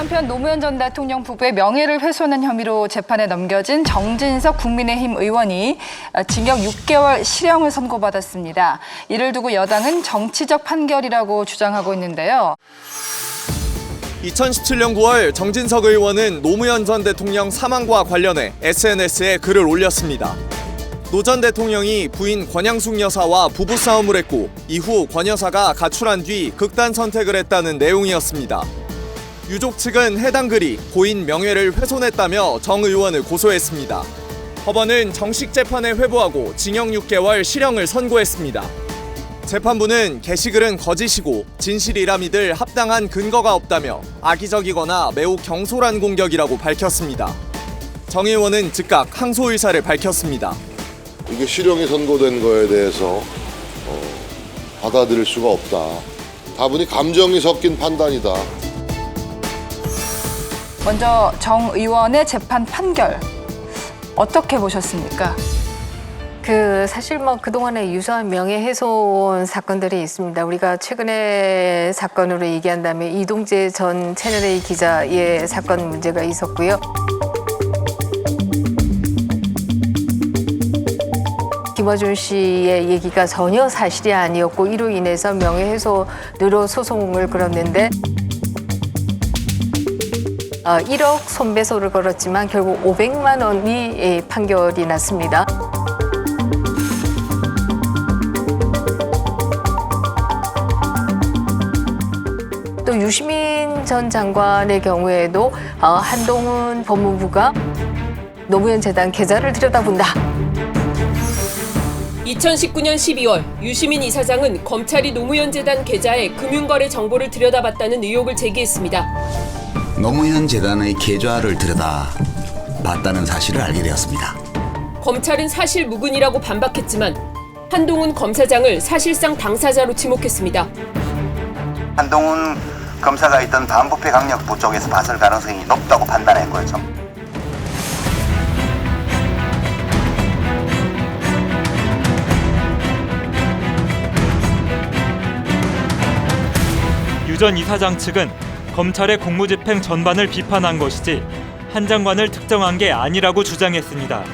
한편 노무현 전 대통령 부부의 명예를 훼손한 혐의로 재판에 넘겨진 정진석 국민의힘 의원이 징역 6개월 실형을 선고받았습니다. 이를 두고 여당은 정치적 판결이라고 주장하고 있는데요. 2017년 9월 정진석 의원은 노무현 전 대통령 사망과 관련해 SNS에 글을 올렸습니다. 노 전 대통령이 부인 권양숙 여사와 부부싸움을 했고 이후 권 여사가 가출한 뒤 극단 선택을 했다는 내용이었습니다. 유족 측은 해당 글이 고인 명예를 훼손했다며 정 의원을 고소했습니다. 법원은 정식 재판에 회부하고 징역 6개월 실형을 선고했습니다. 재판부는 게시글은 거짓이고 진실이라 믿을 합당한 근거가 없다며 악의적이거나 매우 경솔한 공격이라고 밝혔습니다. 정 의원은 즉각 항소 의사를 밝혔습니다. 이게 실형이 선고된 거에 대해서 어, 받아들일 수가 없다. 다분히 감정이 섞인 판단이다. 먼저 정 의원의 재판 판결 어떻게 보셨습니까? 그 사실 뭐 그동안에 유사한 명예훼손 사건들이 있습니다. 우리가 최근에 사건으로 얘기한다면 이동재 전 채널A 기자의 사건 문제가 있었고요. 김어준 씨의 얘기가 전혀 사실이 아니었고 이로 인해서 명예훼손으로 소송을 걸었는데 어, 1억 손배소를 걸었지만 결국 500만 원이 예, 판결이 났습니다. 또 유시민 전 장관의 경우에도 어, 한동훈 법무부가 노무현 재단 계좌를 들여다본다. 2019년 12월 유시민 이사장은 검찰이 노무현 재단 계좌의 금융거래 정보를 들여다봤다는 의혹을 제기했습니다. 노무현 재단의 계좌를 들여다 봤다는 사실을 알게 되었습니다. 검찰은 사실 무근이라고 반박했지만 한동훈 검사장을 사실상 당사자로 지목했습니다. 한동훈 검사가 있던 반부패 강력부 쪽에서 봤을 가능성이 높다고 판단한 거죠. 유 전 이사장 측은 검찰의 공무집행 전반을 비판한 것이지 한 장관을 특정한 게 아니라고 주장했습니다.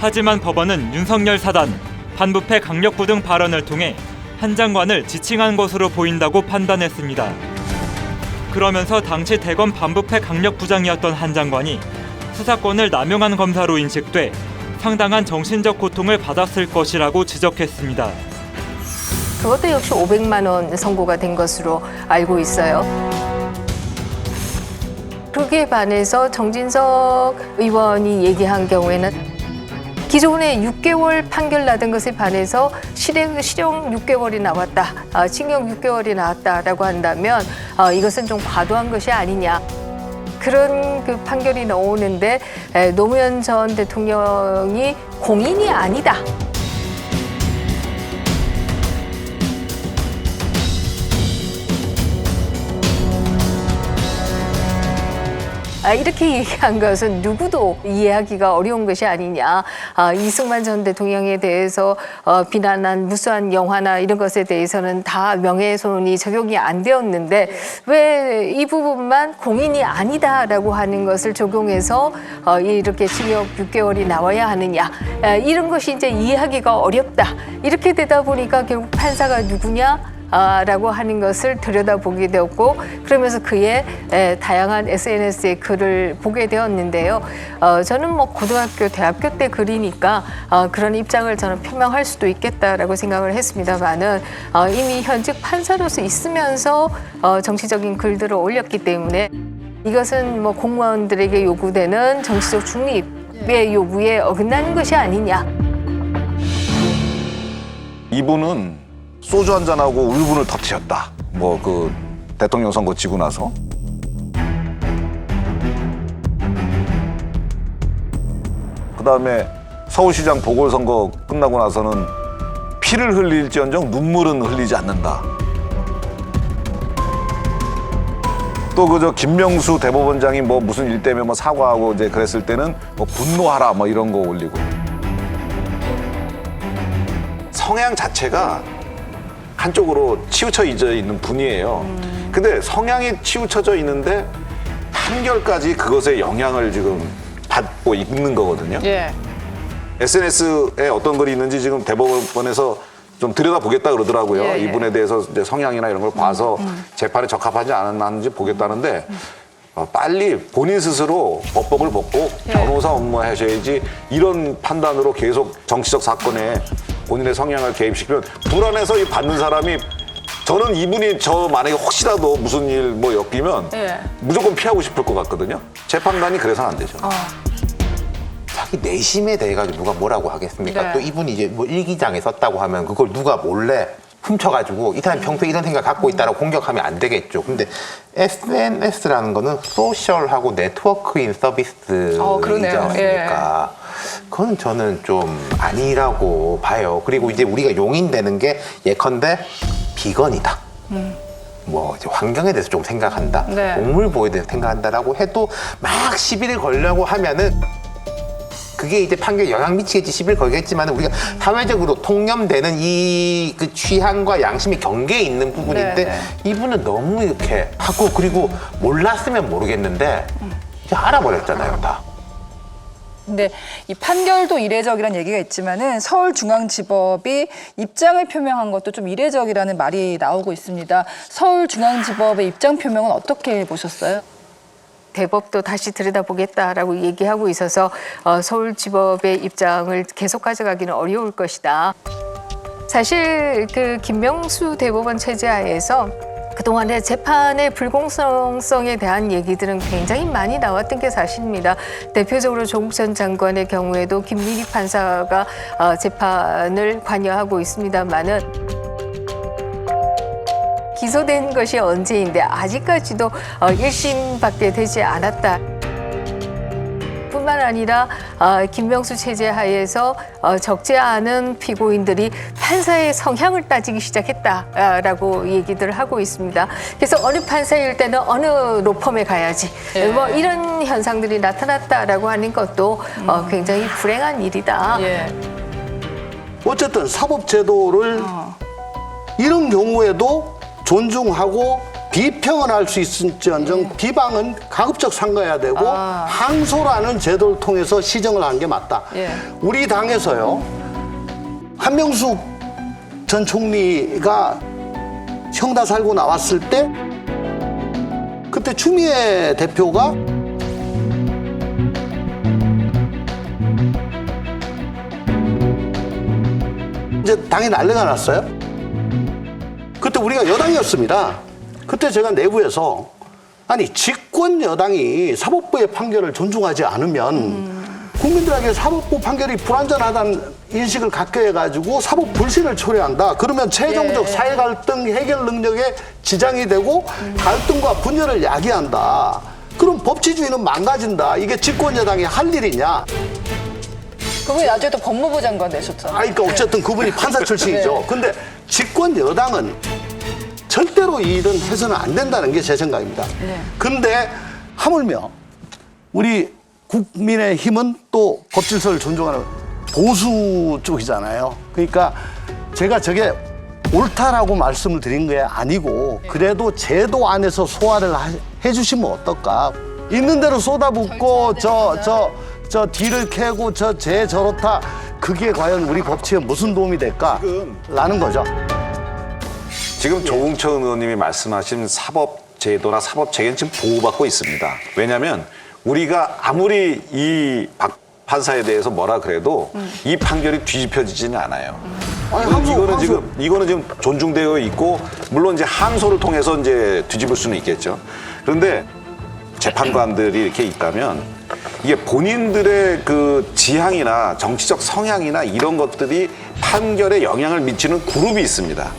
하지만 법원은 윤석열 사단, 반부패 강력부 등 발언을 통해 한 장관을 지칭한 것으로 보인다고 판단했습니다. 그러면서 당시 대검 반부패 강력부장이었던 한 장관이 수사권을 남용한 검사로 인식돼 상당한 정신적 고통을 받았을 것이라고 지적했습니다. 그것도 역시 500만 원 선고가 된 것으로 알고 있어요. 그에 반해서 정진석 의원이 얘기한 경우에는 기존에 6개월 판결 나던 것에 반해서 실형, 실형 6개월이 나왔다, 아, 징역 6개월이 나왔다라고 한다면 아, 이것은 좀 과도한 것이 아니냐. 그런 그 판결이 나오는데 에, 노무현 전 대통령이 공인이 아니다. 이렇게 얘기한 것은 누구도 이해하기가 어려운 것이 아니냐. 아, 이승만 전 대통령에 대해서 어, 비난한 무수한 영화나 이런 것에 대해서는 다 명예훼손이 적용이 안 되었는데 왜 이 부분만 공인이 아니다라고 하는 것을 적용해서 어, 이렇게 징역 6개월이 나와야 하느냐. 아, 이런 것이 이제 이해하기가 어렵다. 이렇게 되다 보니까 결국 판사가 누구냐? 아, 라고 하는 것을 들여다보게 되었고 그러면서 그의 에, 다양한 SNS의 글을 보게 되었는데요. 어, 저는 뭐 고등학교, 대학교 때 글이니까 어, 그런 입장을 저는 표명할 수도 있겠다라고 생각을 했습니다만은 어, 이미 현직 판사로서 있으면서 어, 정치적인 글들을 올렸기 때문에 이것은 뭐 공무원들에게 요구되는 정치적 중립의 요구에 어긋나는 것이 아니냐. 이분은 소주 한 잔하고 울분을 터뜨렸다. 뭐 그 대통령 선거 지고 나서. 그다음에 서울시장 보궐선거 끝나고 나서는 피를 흘릴지언정 눈물은 흘리지 않는다. 또 그저 김명수 대법원장이 뭐 무슨 일 때문에 뭐 사과하고 이제 그랬을 때는 뭐 분노하라 뭐 이런 거 올리고. 성향 자체가 한쪽으로 치우쳐 있는 분이에요. 근데 성향이 치우쳐져 있는데 판결까지 그것에 영향을 지금 받고 있는 거거든요. 예. SNS에 어떤 글이 있는지 지금 대법원에서 좀 들여다보겠다 그러더라고요. 예, 예. 이분에 대해서 이제 성향이나 이런 걸 봐서 재판에 적합하지 않았는지 보겠다는데 어, 빨리 본인 스스로 법복을 벗고 예. 변호사 업무 하셔야지 이런 판단으로 계속 정치적 사건에 본인의 성향을 개입시키면 불안해서 이 받는 사람이 저는 이분이 저 만약에 혹시라도 무슨 일 뭐 엮이면 예. 무조건 피하고 싶을 것 같거든요. 재판관이 그래서는 안 되죠. 자기 내심에 대해 가지고 누가 뭐라고 하겠습니까? 네. 또 이분이 이제 뭐 일기장에 썼다고 하면 그걸 누가 몰래 훔쳐가지고 이 사람이 평소에 이런 생각 갖고 있다라고 공격하면 안 되겠죠. 근데 SNS라는 거는 소셜하고 네트워크인 서비스이지 어, 그러네요. 예. 않습니까? 그건 저는 좀 아니라고 봐요. 그리고 이제 우리가 용인되는 게 예컨대 비건이다. 뭐 이제 환경에 대해서 좀 생각한다. 네. 동물 보호에 대해서 생각한다라고 해도 막 시비를 걸려고 하면은 그게 이제 판결에 영향 미치겠지 시비를 걸겠지만 우리가 사회적으로 통념되는 이 그 취향과 양심의 경계에 있는 부분인데 네, 네. 이분은 너무 이렇게 하고 그리고 몰랐으면 모르겠는데 이제 알아버렸잖아요 다. 근데 이 판결도 이례적이라는 얘기가 있지만은 서울중앙지법이 입장을 표명한 것도 좀 이례적이라는 말이 나오고 있습니다. 서울중앙지법의 입장 표명은 어떻게 보셨어요? 대법도 다시 들여다보겠다라고 얘기하고 있어서 어, 서울지법의 입장을 계속 가져가기는 어려울 것이다. 사실 그 김명수 대법원 체제 하에서 그동안의 재판의 불공정성에 대한 얘기들은 굉장히 많이 나왔던 게 사실입니다. 대표적으로 조국 전 장관의 경우에도 김민희 판사가 어, 재판을 관여하고 있습니다만은 기소된 것이 언제인데 아직까지도 어, 1심밖에 되지 않았다. 뿐만 아니라 어, 김명수 체제 하에서 어, 적지 않은 피고인들이 판사의 성향을 따지기 시작했다라고 얘기들을 하고 있습니다. 그래서 어느 판사일 때는 어느 로펌에 가야지 뭐 이런 현상들이 나타났다라고 하는 것도 어, 굉장히 불행한 일이다. 예. 어쨌든 사법제도를 이런 경우에도 존중하고 비평은 할 수 있을지언정 비방은 가급적 삼가야 되고 아. 항소라는 제도를 통해서 시정을 한 게 맞다. 예. 우리 당에서요 한명숙 전 총리가 형다 살고 나왔을 때 그때 추미애 대표가 이제 당이 난리가 났어요. 그때 우리가 여당이었습니다. 그때 제가 내부에서 아니 집권 여당이 사법부의 판결을 존중하지 않으면 국민들에게 사법부 판결이 불완전하다는 인식을 갖게 해가지고 사법 불신을 초래한다. 그러면 최종적 예. 사회 갈등 해결 능력에 지장이 되고 갈등과 분열을 야기한다. 그럼 법치주의는 망가진다. 이게 집권 여당이 할 일이냐? 그분이 나중에 또 법무부 장관 되셨잖아요. 아, 그러니까 어쨌든 그분이 판사 출신이죠. 근데 집권 여당은 절대로 이 일은 해서는 안 된다는 게 제 생각입니다. 근데 하물며 우리 국민의 힘은 또 법질서를 존중하는 보수 쪽이잖아요. 그러니까 제가 저게 옳다라고 말씀을 드린 게 아니고 그래도 제도 안에서 소화를 하- 해주시면 어떨까. 있는 대로 쏟아붓고 저 저 저 뒤를 캐고 저쟤 저렇다 그게 과연 우리 법치에 무슨 도움이 될까? 라는 거죠. 지금 조홍천 의원님이 말씀하신 사법 제도나 사법 체계는 지금 보호받고 있습니다. 왜냐하면 우리가 아무리 이 박 판사에 대해서 뭐라 그래도 이 판결이 뒤집혀지지는 않아요. 아니, 이거는 항소, 항소. 지금 이거는 지금 존중되어 있고 물론 이제 항소를 통해서 이제 뒤집을 수는 있겠죠. 그런데 재판관들이 이렇게 있다면 이게 본인들의 그 지향이나 정치적 성향이나 이런 것들이 판결에 영향을 미치는 그룹이 있습니다.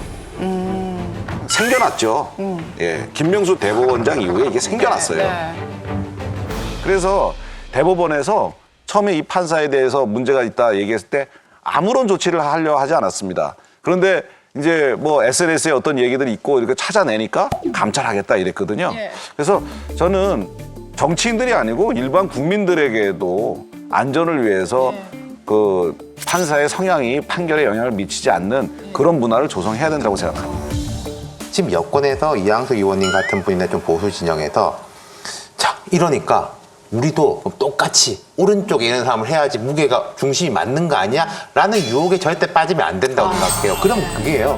생겨났죠. 예, 김명수 대법원장 이후에 이게 생겨났어요. 네. 그래서 대법원에서 처음에 이 판사에 대해서 문제가 있다 얘기했을 때 아무런 조치를 하려 하지 않았습니다. 그런데 이제 뭐 SNS에 어떤 얘기들이 있고 이렇게 찾아내니까 감찰하겠다 이랬거든요. 예. 그래서 저는 정치인들이 아니고 일반 국민들에게도 안전을 위해서 그 판사의 성향이 판결에 영향을 미치지 않는 그런 문화를 조성해야 된다고 생각합니다. 지금 여권에서 이양수 의원님 같은 분이나 좀 보수 진영에서 자 이러니까 우리도 똑같이 오른쪽에 있는 사람을 해야지 무게가 중심이 맞는 거 아니야? 라는 유혹에 절대 빠지면 안 된다고 생각해요. 그럼 그게요.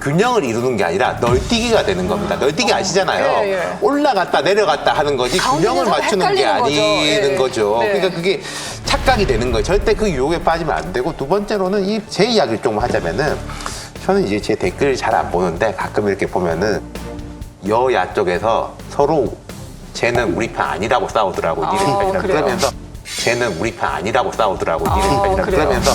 균형을 이루는 게 아니라 널뛰기가 되는 겁니다. 널뛰기 아시잖아요. 예, 예. 올라갔다 내려갔다 하는 거지 가운데 균형을 맞추는 게 헷갈리는 아니는 거죠. 거죠. 예. 네. 그러니까 그게 착각이 되는 거예요. 절대 그 유혹에 빠지면 안 되고 두 번째로는 이 제 이야기를 좀 하자면은 저는 이제 제 댓글을 잘 안 보는데 가끔 이렇게 보면은 여야 쪽에서 서로 쟤는 우리 편 아니라고 싸우더라고 니네 아, 편이라 그래요? 그러면서 쟤는 우리 편 아니라고 싸우더라고 니네 아, 편이라 그래요? 그러면서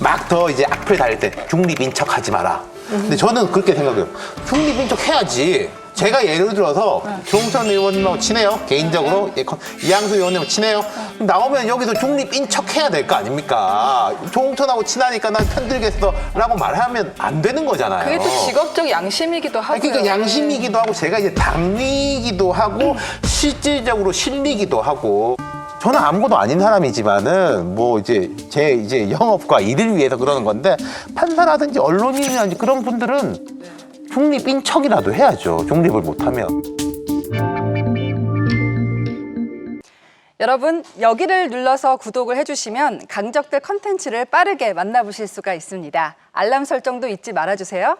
막 더 이제 악플 달릴 때 중립인 척 하지 마라. 근데 저는 그렇게 생각해요. 중립인 척 해야지. 제가 예를 들어서 조홍천 의원님하고 친해요. 개인적으로 예, 컨- 이양수 의원님하고 친해요. 나오면 여기서 중립인 척 해야 될 거 아닙니까? 조홍천하고 친하니까 난 편들겠어라고 말하면 안 되는 거잖아요. 그게 또 직업적 양심이기도 하고요. 아니, 그러니까 양심이기도 하고 제가 이제 당리이기도 하고 실질적으로 실리기도 하고 저는 아무것도 아닌 사람이지만은 뭐 이제 제 이제 영업과 일을 위해서 그러는 건데 판사라든지 언론인이라든지 그런 분들은 중립인 척이라도 해야죠. 중립을 못하면. 여러분 여기를 눌러서 구독을 해주시면 강적들 컨텐츠를 빠르게 만나보실 수가 있습니다. 알람 설정도 잊지 말아주세요.